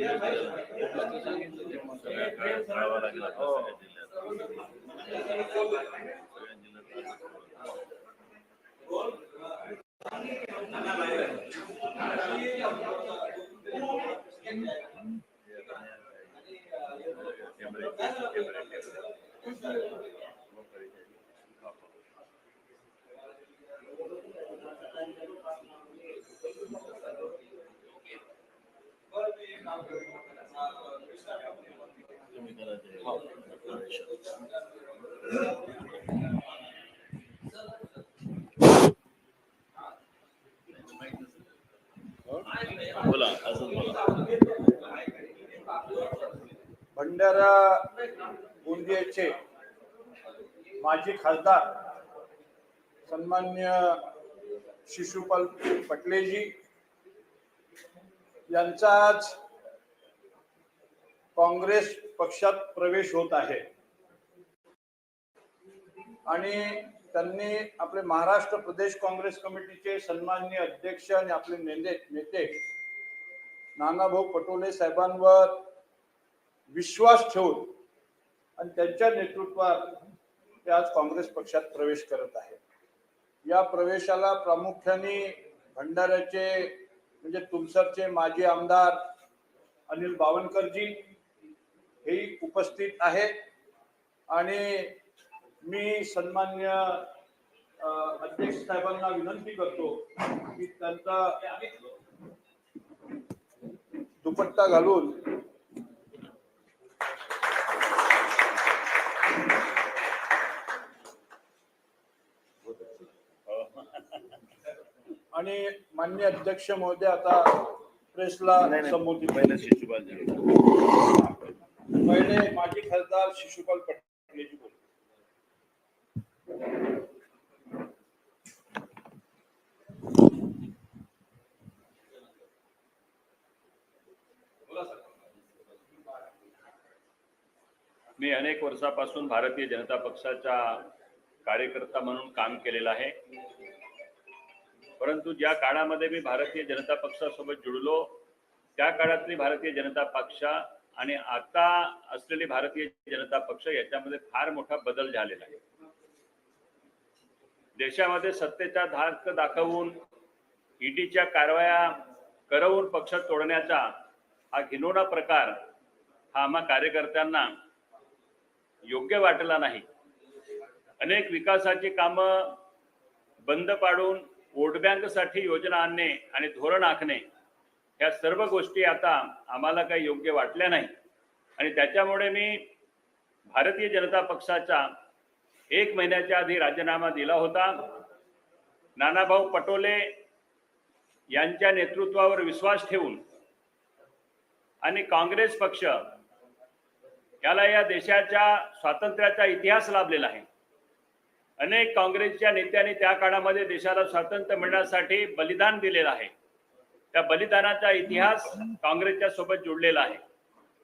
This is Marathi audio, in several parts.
करावा लागेल करावं लागेल आपल्या सगळ्या जिल्ह्यात सगळ्या जिल्ह्यात कॅमेरे कॅमेरे तुम्ही करा ते. बोला असंच बोला भंडारा गोंदियाचे माजी खासदार सन्मान्य शिशुपाल पटलेजी यांचा आज काँग्रेस पक्षात प्रवेश होत आहे. आणि त्यांनी आपले महाराष्ट्र प्रदेश काँग्रेस कमिटीचे सन्माननीय अध्यक्ष आणि आपले नेते नेते नानाभाऊ पटोले साहेबांवर विश्वास ठेवून आणि त्यांच्या नेतृत्वात ते आज काँग्रेस पक्षात प्रवेश करत आहे या प्रवेशाला प्रामुख्याने भंडाऱ्याचे म्हणजे तुमसरचे माजी आमदार अनिल बावनकरजी हेही उपस्थित आहेत. आणि मी सन्मान्य अध्यक्ष साहेबांना विनंती करतो की त्यांचा दुपट्टा घालून आणि मान्य अध्यक्ष महोदय आता प्रेसला संबोधित पहिलं शिशुपाल. पहिले माजी खासदार शिशुपाल पटेलजी मी अनेक वर्षापासून भारतीय जनता पक्षाचा कार्यकर्ता म्हणून काम केलेलं आहे. परंतु ज्या काळामध्ये मी भारतीय जनता पक्षासोबत जुळलो त्या काळातली भारतीय जनता पक्ष आणि आता असलेली भारतीय जनता पक्ष याच्यामध्ये फार मोठा बदल झालेला आहे. देशामध्ये सत्तेचा धाक दाखवून ईडीच्या कारवाया करवून पक्ष तोडण्याचा हा घिनोडा प्रकार हा आम्हा कार्यकर्त्यांना योग्य वाटला नाही. अनेक विकासाची कामं बंद पाडून वोट बँकसाठी योजना आणणे आणि धोरण आखणे ह्या सर्व गोष्टी आता आम्हाला काही योग्य वाटल्या नाही. आणि त्याच्यामुळे मी भारतीय जनता पक्षाचा एक महिन्याच्या आधी राजीनामा दिला होता. नानाभाऊ पटोले यांच्या नेतृत्वावर विश्वास ठेवून आणि काँग्रेस पक्ष याला या देशाच्या स्वातंत्र्याचा इतिहास लाभलेला आहे. अनेक काँग्रेसच्या नेत्यांनी त्या काळामध्ये देशाला स्वातंत्र्य मिळण्यासाठी बलिदान दिलेलं आहे. त्या बलिदानाचा इतिहास काँग्रेसच्या सोबत जुडलेला आहे.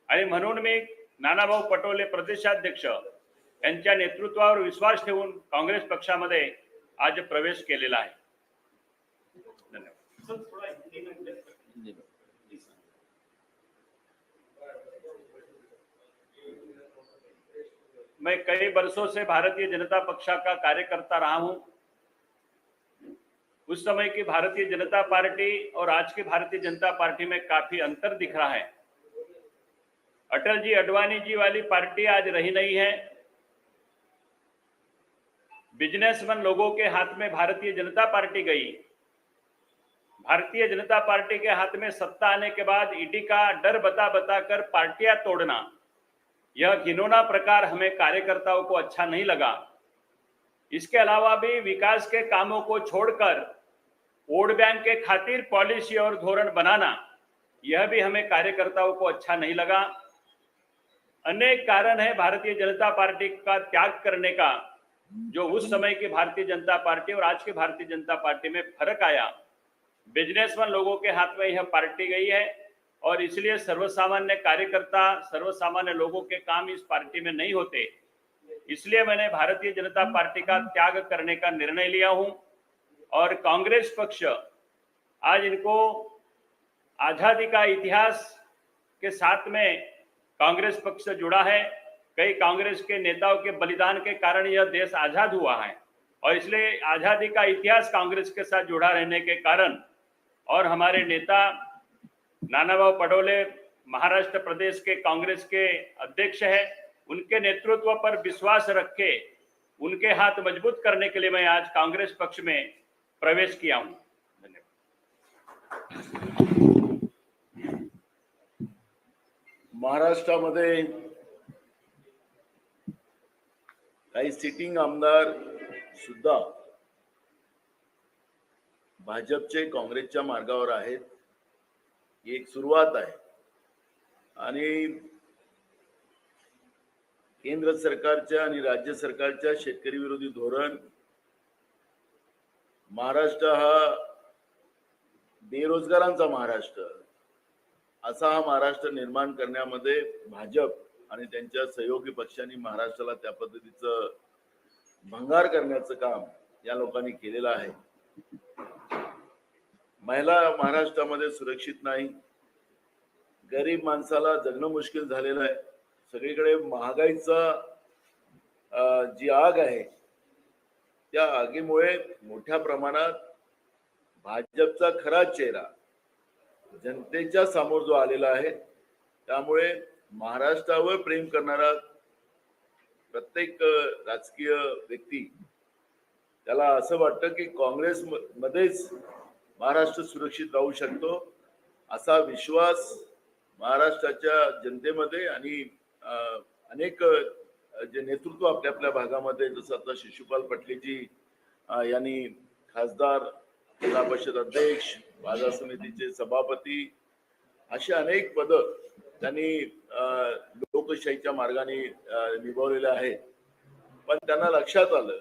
आणि म्हणून मी नानाभाऊ पटोले प्रदेशाध्यक्ष यांच्या नेतृत्वावर विश्वास ठेवून काँग्रेस पक्षामध्ये आज प्रवेश केलेला आहे. धन्यवाद. मैं कई वर्षों से भारतीय जनता पक्षा का कार्यकर्ता रहा हूँ। उस समय की भारतीय जनता पार्टी और आज की भारतीय जनता पार्टी में काफ़ी अंतर दिख रहा है। अटल जी अडवाणी जी वाली पार्टी आज रही नहीं है। बिजनेसमैन लोगों के हाथ में भारतीय जनता पार्टी गई। भारतीय जनता पार्टी के हाथ में सत्ता आने के बाद ईडी का डर बता बता कर पार्टियाँ तोड़ना। यह घिनौना प्रकार हमें कार्यकर्ताओं को अच्छा नहीं लगा। इसके अलावा भी विकास के कामों को छोड़कर वोट बैंक के खातिर पॉलिसी और धोरण बनाना, यह भी हमें कार्यकर्ताओं को अच्छा नहीं लगा। अनेक कारण है भारतीय जनता पार्टी का त्याग करने का, जो उस समय की भारतीय जनता पार्टी और आज की भारतीय जनता पार्टी में फ़र्क आया। बिजनेसमैन लोगों के हाथ में यह पार्टी गई है। और इसलिए सर्वसामान्य कार्यकर्ता, सर्वसामान्य लोगों के काम इस पार्टी में नहीं होते। इसलिए मैंने भारतीय जनता पार्टी का त्याग करने का निर्णय लिया हूँ और कांग्रेस पक्ष आज इनको आज़ादी का इतिहास के साथ में कांग्रेस पक्ष जुड़ा है। कई कांग्रेस के नेताओं के बलिदान के कारण यह देश आज़ाद हुआ है और इसलिए आज़ादी का इतिहास कांग्रेस के साथ जुड़ा रहने के कारण और हमारे नेता नानाभाऊ पटोले महाराष्ट्र प्रदेश के कांग्रेस के अध्यक्ष है। उनके नेतृत्व पर विश्वास रख के उनके हाथ मज़बूत करने के लिए मैं आज कांग्रेस पक्ष में प्रवेश किया हूँ। धन्यवाद। महाराष्ट्रामध्ये काही सिटिंग आमदार सुद्धा भाजपचे काँग्रेसच्या मार्गावर आहेत. ही एक सुरुवात आहे. आणि केंद्र सरकारच्या आणि राज्य सरकारच्या शेतकरी विरोधी धोरण महाराष्ट्र हा बेरोजगारांचा महाराष्ट्र. असा हा महाराष्ट्र निर्माण करण्यामध्ये भाजप आणि त्यांच्या सहयोगी पक्षांनी महाराष्ट्राला त्या पद्धतीचं भंगार करण्याचं काम या लोकांनी केलेलं आहे. महिला महाराष्ट्रामध्ये सुरक्षित नाही. गरीब माणसाला जगणं मुश्किल झालेलं आहे. सगळीकडे महागाईचा जी आग आहे त्या आगीमुळे मोठ्या प्रमाणात भाजपचा खरा चेहरा जनतेच्या समोर जो आलेला आहे त्यामुळे महाराष्ट्रावर प्रेम करणारा प्रत्येक राजकीय व्यक्ती त्याला असं वाटतं की काँग्रेस म- मध्येच महाराष्ट्र सुरक्षित राहू शकतो असा विश्वास महाराष्ट्राच्या जनतेमध्ये आणि अनेक जे नेतृत्व आपल्या आपल्या भागामध्ये जसं आता शिशुपाल पटलेजी यांनी खासदार जिल्हा परिषद अध्यक्ष बाजार समितीचे सभापती अशी अनेक पद त्यांनी लोकशाहीच्या मार्गाने निभावलेले आहेत. पण त्यांना लक्षात आलं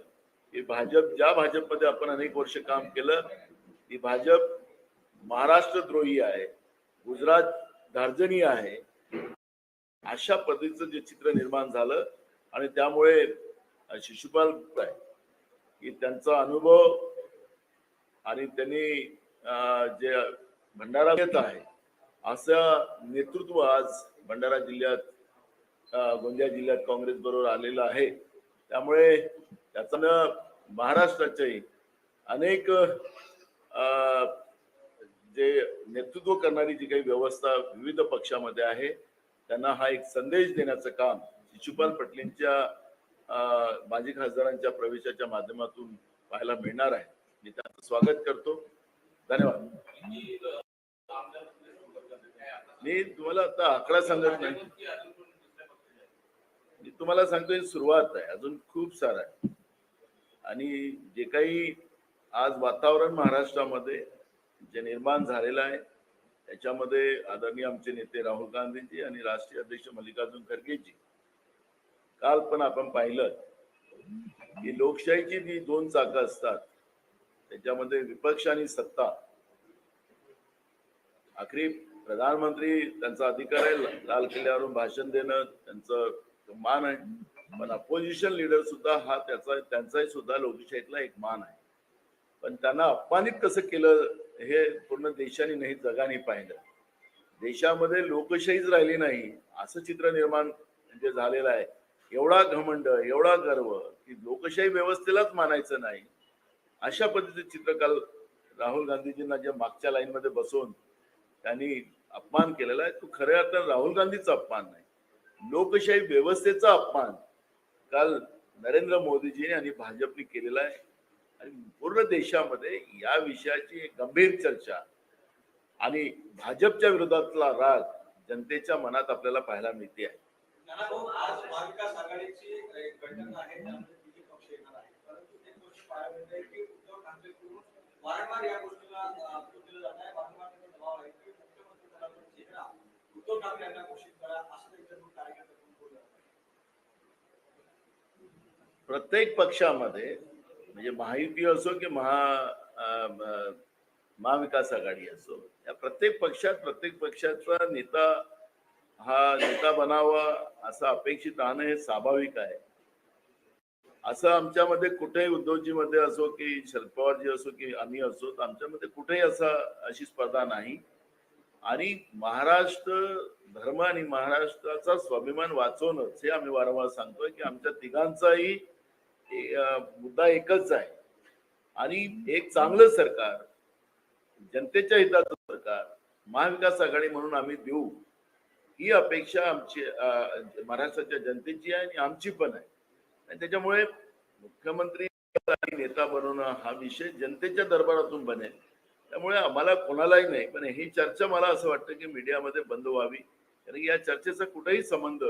की भाजप ज्या भाजपमध्ये आपण अनेक वर्ष काम केलं ही भाजप महाराष्ट्रद्रोही आहे गुजरात धार्जनी आहे अशा पद्धतीचं जे चित्र निर्माण झालं आणि त्यामुळे शिशुपाल की त्यांचा अनुभव आणि त्यांनी अं, जे भंडारा येत आहे असं नेतृत्व आज भंडारा जिल्ह्यात गोंदिया जिल्ह्यात काँग्रेस बरोबर आलेलं आहे. त्यामुळे त्याचं महाराष्ट्राच्याही अनेक जे नेतृत्व करणारी जी काही व्यवस्था विविध पक्षामध्ये आहे त्यांना हा एक संदेश देण्याचं काम शिशुपाल पटलेंच्या माजी खासदारांच्या प्रवेशाच्या माध्यमातून पाहायला मिळणार आहे. मी त्यांचं स्वागत करतो. धन्यवाद. मी तुम्हाला आता आकडा सांगत नाही मी तुम्हाला सांगतो सुरुवात आहे. अजून खूप सारं आहे. आणि जे काही आज वातावरण महाराष्ट्रामध्ये जे निर्माण झालेलं आहे त्याच्यामध्ये आदरणीय आमचे नेते राहुल गांधीजी आणि राष्ट्रीय अध्यक्ष मल्लिकार्जुन खरगेजी. काल पण आपण पाहिलं की लोकशाहीची जी दोन चाकं असतात त्याच्यामध्ये विपक्ष आणि सत्ता. आखरी प्रधानमंत्री त्यांचा अधिकार आहे लाल किल्ल्यावरून भाषण देणं त्यांचं मान आहे. पण अपोजिशन लीडर सुद्धा हा त्याचा त्यांचाही सुद्धा लोकशाहीतला एक मान आहे. पण त्यांना अपमानित कसं केलं हे पूर्ण देशाने नाही जगाने पाहिलं. देशामध्ये लोकशाहीच राहिली नाही असं चित्र निर्माण म्हणजे झालेलं आहे. एवढा घमंड एवढा गर्व की लोकशाही व्यवस्थेलाच मानायचं नाही. अशा पद्धतीचे चित्र काल राहुल गांधीजींना जे मागच्या लाईन मध्ये त्यांनी अपमान केलेला आहे तो खऱ्या अर्थानं राहुल गांधीचा अपमान नाही. लोकशाही व्यवस्थेचा अपमान काल नरेंद्र मोदीजी आणि भाजपने केलेला आहे. आणि पूर्ण देशामध्ये या विषयाची एक गंभीर चर्चा आणि भाजपच्या विरोधातला राग जनतेच्या मनात आपल्याला पाहायला मिळते आहे. प्रत्येक पक्षामध्ये म्हणजे महायुती असो की महा महाविकास आघाडी असो या प्रत्येक पक्षात प्रत्येक पक्षाचा नेता हा नेता बनावा असं अपेक्षित राहणं हे स्वाभाविक आहे. असं आमच्यामध्ये कुठेही उद्धवजीमध्ये असो की शरद पवारजी असो की आम्ही असो तर आमच्यामध्ये कुठेही असा अशी स्पर्धा नाही. आणि महाराष्ट्र धर्म आणि महाराष्ट्राचा स्वाभिमान वाचवणंच हे आम्ही वारंवार सांगतोय की आमच्या तिघांचाही मुद्दा एकच आहे. आणि एक चांगलं सरकार जनतेच्या हिताचं सरकार महाविकास आघाडी म्हणून आम्ही देऊ ही अपेक्षा आमची महाराष्ट्राच्या जनतेची आहे आणि आमची पण आहे. आणि त्याच्यामुळे मुख्यमंत्री आणि नेता बनवणं हा विषय जनतेच्या दरबारातून बनेल. त्यामुळे आम्हाला कोणालाही नाही पण ही चर्चा मला असं वाटतं की मीडियामध्ये बंद व्हावी. कारण या चर्चेचा कुठेही संबंध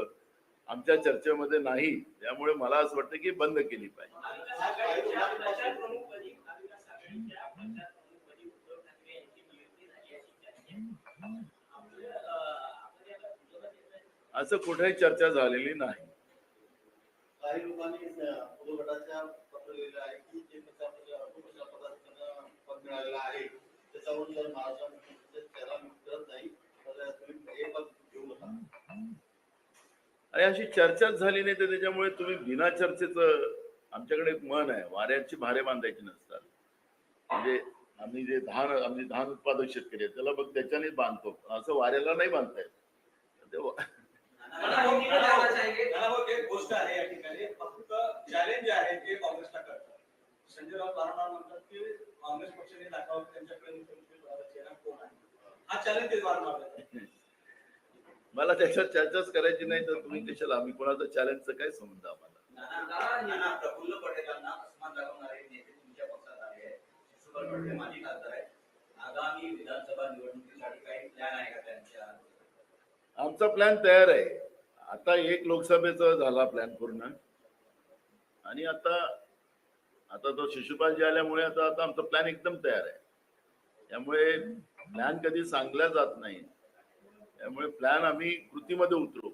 आमच्या चर्चेमध्ये नाही. त्यामुळे मला असं वाटतं की बंद केली पाहिजे. असं कुठेही चर्चा झालेली नाही प्रचार प्रमुखपदी उद्धव ठाकरे यांची नियुक्ती झाली अशी चर्चा आहे. आपलं, अं, आपण याला विरोधात येतोय. असं कुठेही चर्चा झालेली नाही काही लोकांनी उद्धव गटाच्या पत्र लिहिलं आहे की जे पक्षामध्ये अल्पपक्ष पदात त्यांना पद मिळालेलं आहे त्याच्यावरून जर महाराष्ट्रामध्ये चेहरा करत नाही तर तुम्ही हे पद घेऊ नका आणि अशी चर्चाच झाली नाही तर त्याच्यामुळे तुम्ही बिना चर्चेचं आमच्याकडे एक मन आहे. वाऱ्याची भारे बांधायची नसतात. म्हणजे आम्ही जे धान आम्ही धान उत्पादक शेतकरी आहे त्याला बघ त्याच्याने बांधतो. असं वाऱ्याला नाही बांधता येत. हो- हो- हो- गोष्ट आहे या ठिकाणी. फक्त चॅलेंज आहे ते काँग्रेसला करतात संजय राऊत वारंवार म्हणतात की काँग्रेस पक्षाने दाखवावं त्यांच्याकडे कोण आहे? हा चॅलेंज वारंवार मला त्याच्यात चर्चाच करायची नाही तर तुम्ही कशाला? आम्ही कोणाचं चॅलेंजचं काय संबंध आम्हाला? प्रफुल्ल पटेलांना अस्मान दाखवणारे नेते तुमच्या पक्षात आले आहेत शिशुपाल माजी खासदार आहेत आगामी विधानसभा निवडणुकीसाठी काही प्लॅन आहे का त्यांच्या आमचा प्लॅन तयार आहे. आता एक लोकसभेचा झाला प्लॅन पूर्ण. आणि आता आता तो शिशुपालजी आल्यामुळे आता आता आमचा प्लॅन एकदम तयार आहे. त्यामुळे प्लॅन कधी सांगला जात नाही. त्यामुळे प्लॅन आम्ही कृतीमध्ये उतरू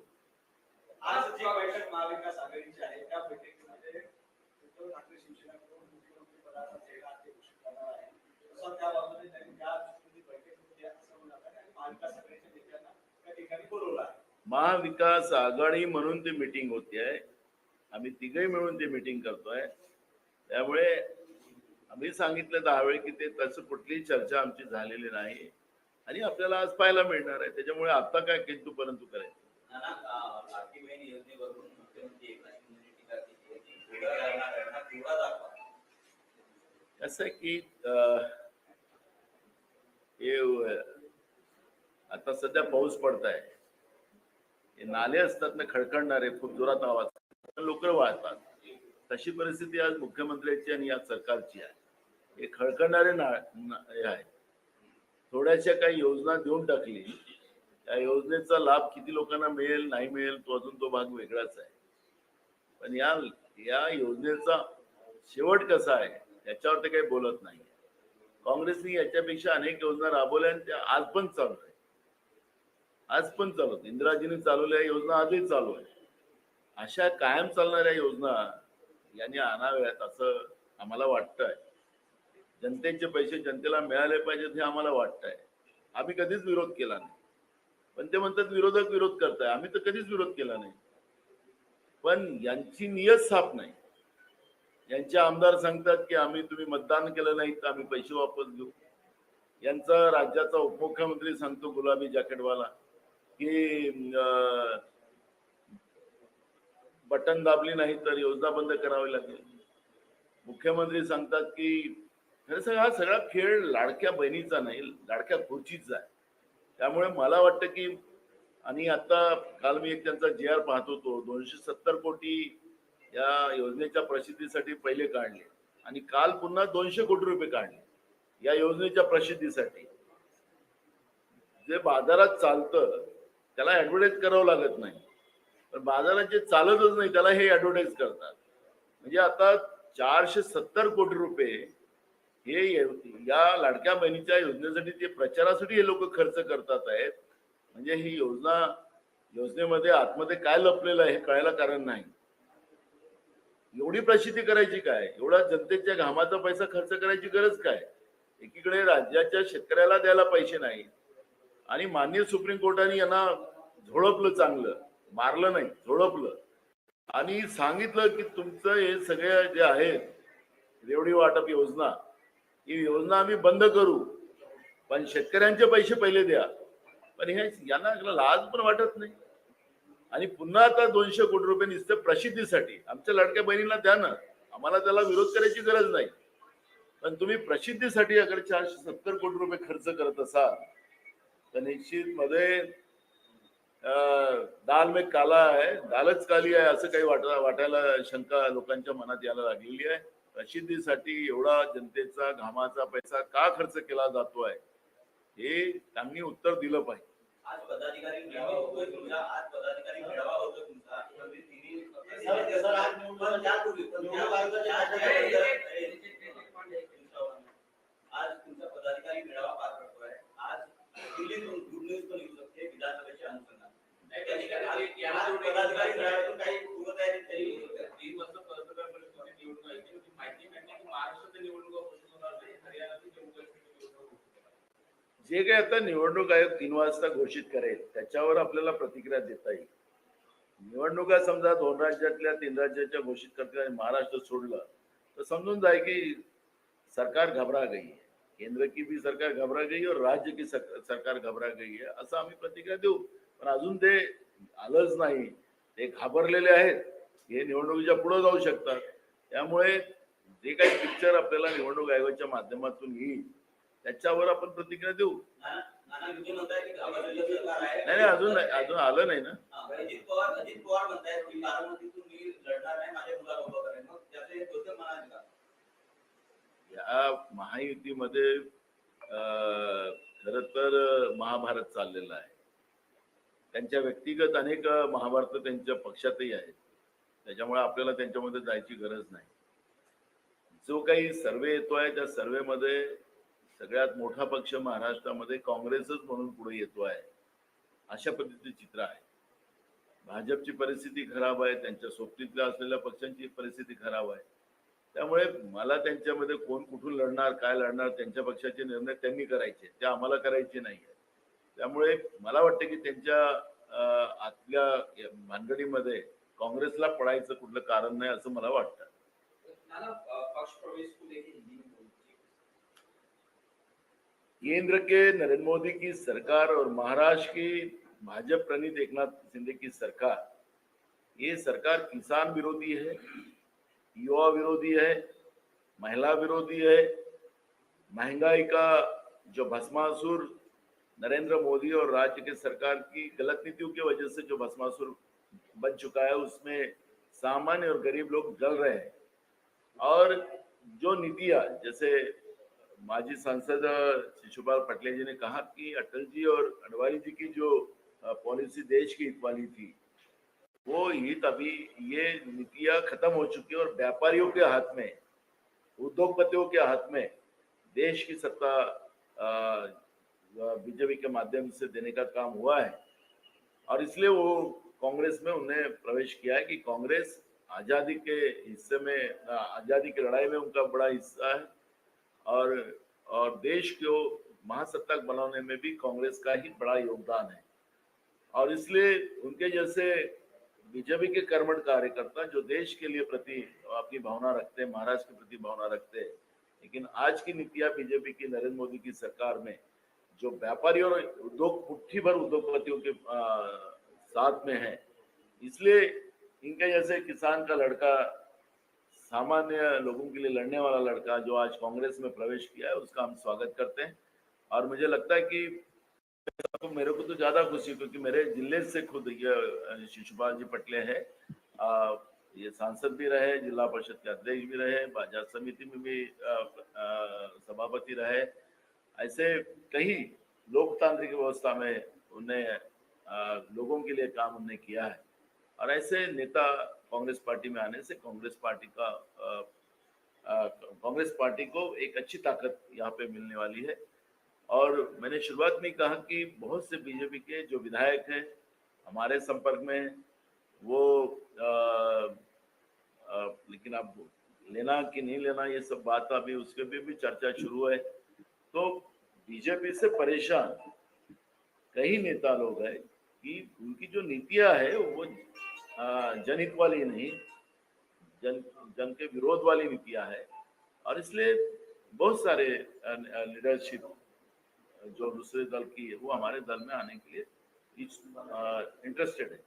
आज जी बैठक महाविकास आघाडीची आहे. त्या बैठकीमध्ये उद्धव ठाकरे शिवसेनेकडून मुख्यमंत्री पदाचा चेहरा ते घोषित करणार आहे. तसं त्या बाबतीत त्यांनी त्या दृष्टीने बैठक होती असं म्हणत आहे आणि महाविकास आघाडीच्या नेत्यांना त्या ठिकाणी बोलवलं आहे. महाविकास आघाडी म्हणून ती मिटिंग होती आहे. आम्ही तिघही मिळून ती मिटिंग करतोय. त्यामुळे आम्ही सांगितलं दहावेळी की ते तसं कुठलीही चर्चा आमची झालेली नाही. आणि आपल्याला आज पाहायला मिळणार आहे. त्याच्यामुळे आता काय किंतु परंतु करायचं? कसं की हे आता सध्या पाऊस पडत आहे हे नाले असतात ना खडखडणारे खूप जोरात आवाज लोक वाहतात. तशी परिस्थिती आज मुख्यमंत्र्यांची आणि या सरकारची आहे. हे खडखडणारे ना- हे आहे. थोड्याशा काही योजना देऊन टाकली. त्या योजनेचा लाभ किती लोकांना मिळेल नाही मिळेल तो अजून तो भाग वेगळाच आहे. पण या या योजनेचा शेवट कसा आहे याच्यावर ते काही बोलत नाही काँग्रेसने याच्यापेक्षा अनेक योजना राबवल्या आणि त्या आज पण चालू आहे आज पण चालू आहेत. इंदिराजीने चालवल्या योजना आजही चालू आहे अशा कायम चालणाऱ्या योजना यांनी आणाव्यात असं आम्हाला वाटतंय. जनतेचे पैसे जनतेला मिळाले पाहिजेत हे आम्हाला वाटतंय. आम्ही कधीच विरोध केला नाही. पण ते म्हणतात विरोधक विरोध करताय. आम्ही तर कधीच विरोध केला नाही. पण यांची नियत साफ नाही. यांचे आमदार सांगतात की आम्ही तुम्ही मतदान केलं नाही तर आम्ही पैसे वापस घेऊ. यांचा राज्याचा उपमुख्यमंत्री सांगतो गुलाबी जॅकेटवाला की अं, बटन दाबली नाही तर योजना बंद करावी लागेल. मुख्यमंत्री सांगतात की खरं हा सगळा खेळ लाडक्या बहिणीचा नाही लाडक्या खुर्चीचा आहे. त्यामुळे मला वाटतं की आणि आता काल मी एक त्यांचा जी आर पाहत होतो दोनशे सत्तर कोटी या योजनेच्या प्रसिद्धीसाठी पहिले काढले. आणि काल पुन्हा दोनशे कोटी रुपये काढले या योजनेच्या प्रसिद्धीसाठी. जे बाजारात चालतं त्याला ऍडव्हर्टाईज करावं लागत नाही. पण बाजारात जे चालतच नाही त्याला हे ऍडव्हर्टाईज करतात. म्हणजे आता चारशे सत्तर कोटी रुपये हे ये- या लाडक्या बहिणीच्या योजनेसाठी ते प्रचारासाठी हे लोक खर्च करतात आहेत म्हणजे ही योजना योजनेमध्ये आतमध्ये काय लपलेलं आहे हे कळायला कारण नाही. एवढी प्रसिद्धी करायची काय? एवढा जनतेच्या घामाचा पैसा खर्च करायची गरज काय? एकीकडे राज्याच्या शेतकऱ्याला द्यायला पैसे नाही आणि माननीय सुप्रीम कोर्टाने यांना झोडपलं चांगलं मारलं नाही झोडपलं आणि सांगितलं की तुमचं हे सगळे जे आहे रेवडी वाटप योजना ही योजना आम्ही बंद करू. पण शेतकऱ्यांचे पैसे पहिले द्या. पण हे यांना लाज पण वाटत नाही. आणि पुन्हा आता दोनशे कोटी रुपये निसते प्रसिद्धीसाठी. आमच्या लाडक्या बहिणीला द्या ना. आम्हाला त्याला विरोध करायची गरज नाही. पण तुम्ही प्रसिद्धीसाठी अगर चारशे सत्तर कोटी रुपये खर्च करत असाल तर निश्चित मध्ये अं, दाल में काला आहे दालच काली आहे असं काही वाटा वाटायला शंका लोकांच्या मनात यायला लागलेली आहे. प्रसिद्धीसाठी एवढा जनतेचा घामाचा पैसा का खर्च केला जातोय हे त्यांनी उत्तर दिलं पाहिजे. आज पदाधिकारी मेळावा होतोय तुमचा आज पदाधिकारी मेळावा होतोय तुमचा तुम्ही तिन्ही सर, सर, आज निवडणूक- पण त्यापूर्वी- पण निवडणूक त्यापूर्वी- आयोगाच्या आज तुमचा पदाधिकारी मेळावा पार पडतोय आज दिल्लीतून गुड न्यूज पण येऊ शकते विधानसभेच्या अनुषंगाने नाही, त्या ठिकाणी आज- याला आज जोडून पदाधिकारी मेळाव्यातून काही पूर्वतयारी तरी होऊ शकते. तीन वाजता पत्रकार परिषदेची निवडणूक आहे ती माहिती मिळते की महाराष्ट्रातील निवडणूक घोषित होणार नाही हरियाणातील जम्मू काश्मीरची निवडणूक घोषित होणार आहे. जे काही आता निवडणूक आयोग तीन वाजता घोषित करेल. त्याच्यावर आपल्याला प्रतिक्रिया देता येईल. निवडणुका समजा दोन राज्यातल्या तीन राज्याच्या घोषित करतील आणि महाराष्ट्र सोडलं तर समजून जाय की सरकार घबरा गई है केंद्र की भी सरकार घबरा गई और राज्य की सरकार घबरा गई है असं आम्ही प्रतिक्रिया देऊ. पण अजून ते आलंच नाही. ते घाबरलेले आहेत. हे निवडणुकीच्या पुढे जाऊ शकतात. त्यामुळे जे काही पिक्चर आपल्याला निवडणूक आयोगाच्या माध्यमातून येईल त्याच्यावर आपण प्रतिक्रिया देऊ. नाही नाही अजून नाही अजून आलं नाही ना. अजित पवार अजित पवार म्हणतायत की बारामतीतून मी लढणार नाही माझ्या मुलाला उभं करेन. मग त्याचं एक गोष्ट म्हणाल का? या महायुतीमध्ये खर तर महाभारत चाललेलं आहे. त्यांच्या व्यक्तिगत अनेक महाभारत त्यांच्या पक्षातही आहेत. त्याच्यामुळे आपल्याला त्यांच्यामध्ये जायची गरज नाही. जो काही सर्वे येतोय त्या सर्वेमध्ये सगळ्यात मोठा पक्ष महाराष्ट्रामध्ये काँग्रेसच म्हणून पुढे येतो आहे. अशा पद्धतीचे चित्र आहे. भाजपची परिस्थिती खराब आहे त्यांच्या सोबतीतल्या असलेल्या पक्षांची परिस्थिती खराब आहे. त्यामुळे मला त्यांच्यामध्ये कोण कुठून लढणार काय लढणार त्यांच्या पक्षाचे निर्णय त्यांनी करायचे ते आम्हाला करायचे नाही त्यामुळे मला वाटतं की त्यांच्या आतल्या भानगडीमध्ये काँग्रेसला पडायचं कुठलं कारण नाही असं मला वाटतं. केंद्र के नरेंद्र मोदी की सरकार और महाराष्ट्र की भाजपा प्रणीत एकनाथ शिंदे की सरकार, ये सरकार किसान विरोधी है, युवा विरोधी है, महिला विरोधी है। महँगाई का जो भस्मासुर नरेंद्र मोदी और राज्य के सरकार की गलत नीतियों की वजह से जो भस्मासुर बन चुका है, उसमें सामान्य और गरीब लोग जल रहे हैं। और जो नीतियाँ, जैसे माजी सांसद शिशुपाल पटले जी ने कहा कि अटल जी और अडवाणी जी की जो पॉलिसी देश की हित वाली थी, वो हित अभी ये नीतियाँ खत्म हो चुकी है और व्यापारियों के हाथ में, उद्योगपतियों के हाथ में देश की सत्ता बीजेपी के माध्यम से देने का काम हुआ है। और इसलिए वो कांग्रेस में उन्हें प्रवेश किया है कि कांग्रेस आज़ादी के हिस्से में आज़ादी की लड़ाई में उनका बड़ा हिस्सा है। और और देश को महासत्ताक बनाने में भी कांग्रेस का ही बड़ा योगदान है। और इसलिए उनके जैसे बीजेपी के कर्मठ कार्यकर्ता जो देश के लिए प्रति अपनी भावना रखते हैं महाराष्ट्र के प्रति भावना रखते हैं लेकिन आज की नीतियाँ बीजेपी की नरेंद्र मोदी की सरकार में जो व्यापारी और उद्योग मुट्ठी भर उद्योगपतियों के आ, साथ में है इसलिए इनके जैसे किसान का लड़का सामान्य लोगों के लिए लड़ने वाला लड़का जो आज कांग्रेस में प्रवेश किया है उसका हम स्वागत करते हैं। और मुझे लगता है कि तो मेरे को तो ज़्यादा खुशी क्योंकि मेरे ज़िले से खुद ये शिशुपाल जी पटले है। आ, ये सांसद भी रहे जिला परिषद के अध्यक्ष भी रहे बाज़ार समिति में भी सभापति रहे। ऐसे कई लोकतांत्रिक व्यवस्था में उन्हें लोगों के लिए काम उन्हें किया है। और ऐसे नेता कांग्रेस पार्टी में आने से कांग्रेस पार्टी का कांग्रेस पार्टी को एक अच्छी ताकत यहाँ पे मिलने वाली है। और मैंने शुरुआत में कहा कि बहुत से बीजेपी के जो विधायक हैं हमारे संपर्क में वो आ, आ, लेकिन अब लेना कि नहीं लेना ये सब बात अभी उसके भी, भी चर्चा शुरू है। तो बीजेपी से परेशान कई नेता लोग हैं कि उनकी जो नीतियाँ है वो जनहित वाली नहीं जन जन के विरोध वाली नीतियाँ है। और इसलिए बहुत सारे लीडरशिप जो दूसरे दल की है वो हमारे दल में आने के लिए इंटरेस्टेड है।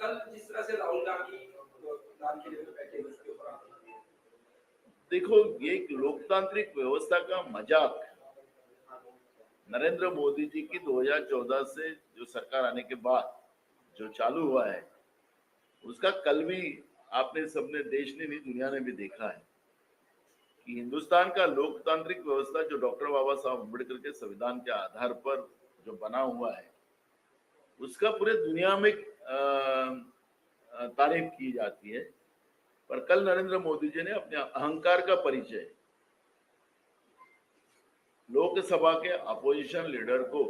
कल जिस तरह से राहुल गांधी देखो ये लोकतांत्रिक व्यवस्था का मज़ाक नरेंद्र मोदी जी की 2014 से जो सरकार आने के बाद जो चालू हुआ है उसका कल भी आपने सबने, देश ने नहीं, दुनिया ने भी देखा है कि हिंदुस्तान का लोकतांत्रिक व्यवस्था जो डॉक्टर बाबा साहब अंबेडकर के संविधान के आधार पर जो बना हुआ है, उसका पूरे दुनिया में तारीफ़ की जाती है। पर कल नरेंद्र मोदी जी ने अपने अहंकार का परिचय, लोकसभा के अपोजिशन लीडर को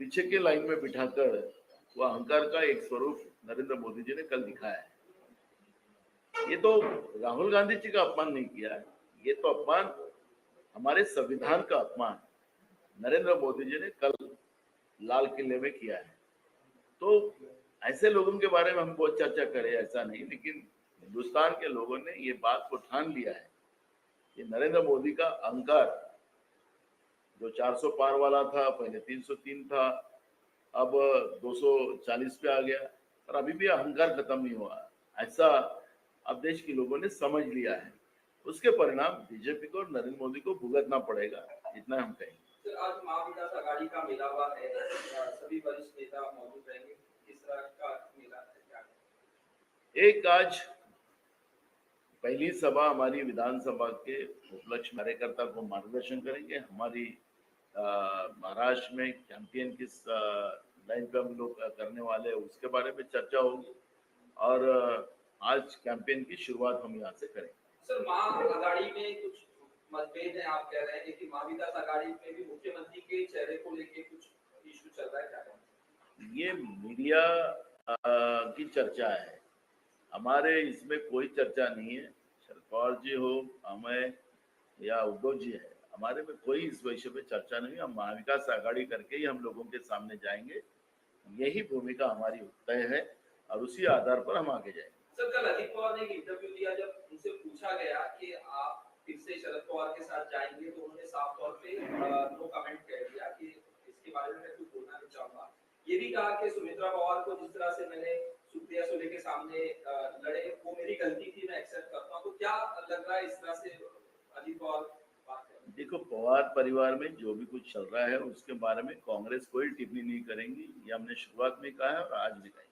पीछे के लाइन में बिठाकर, वो अहंकार का एक स्वरूप नरेंद्र मोदी जी ने कल दिखाया है। ये तो राहुल गांधी जी का अपमान नहीं किया है। ये तो अपमान हमारे संविधान का अपमान नरेंद्र मोदी जी ने कल लाल किले में किया है। तो ऐसे लोगों के बारे में हम बहुत चर्चा करें, ऐसा नहीं, लेकिन हिंदुस्तान के लोगों ने ये बात को ठान लिया है कि नरेंद्र मोदी का अहंकार जो 400 पार वाला था, पहले 303 था, अब 240 पे आ गया। और अभी भी अहंकार खत्म नहीं हुआ। ऐसा अब देश के लोगों ने समझ लिया है। उसके परिणाम बीजेपी को नरेंद्र मोदी को भुगतना पड़ेगा इतना हम कहेंगे। सर आज महाविकास आघाड़ी का मेला हुआ है। अ, सभी वरिष्ठ नेता मौजूद रहेंगे। किस तरह का मेला है? क्या एक आज पहली सभा हमारी विधानसभा के उपलक्ष्य कार्यकर्ता को मार्गदर्शन करेंगे। हमारी महाराष्ट्र में कैंपेन किस लाइन पे हम लोग करने वाले हैं उसके बारे में चर्चा होगी। और आज कैंपेन की शुरुआत हम यहाँ से करेंगे। सर महाआघाड़ी में कुछ मतभेद है आप कह रहे हैं कि महाविकास आघाड़ी में भी मुख्यमंत्री के चेहरे को लेके कुछ इशू चल रहा है क्या कहें? ये मीडिया की चर्चा है। हमारे इसमें कोई चर्चा नहीं है। शरद पवार जी हो हमें या उद्धव जी है। हमारे में कोई इस विषय पे चर्चा नहीं हम महाविकास आघाड़ी करके ही हम लोगों के सामने जाएँगे। यही भूमिका हमारी तय है और उसी आधार पर हम आगे जाएँगे। सर, कल अजित पवार ने एक इंटरव्यू दिया जब उनसे पूछा गया कि आप फिर से शरद पवार के साथ जाएँगे तो उन्होंने साफ़ तौर पे नो कमेंट कह दिया कि इसके बारे में मैं कुछ बोलना नहीं चाहूँगा। ये भी कहा कि सुमित्रा पवार को जिस तरह से मैंने सुप्रिया सुले के सामने लड़े, वो मेरी गलती थी, मैं एक्सेप्ट करता हूँ। तो क्या लग रहा है इस तरह से अजित पवार? देखो पवार परिवार में जो भी कुछ चल रहा है उसके बारे में कांग्रेस कोई टिप्पणी नहीं करेंगी। ये हमने शुरुआत में कहा है और आज भी कही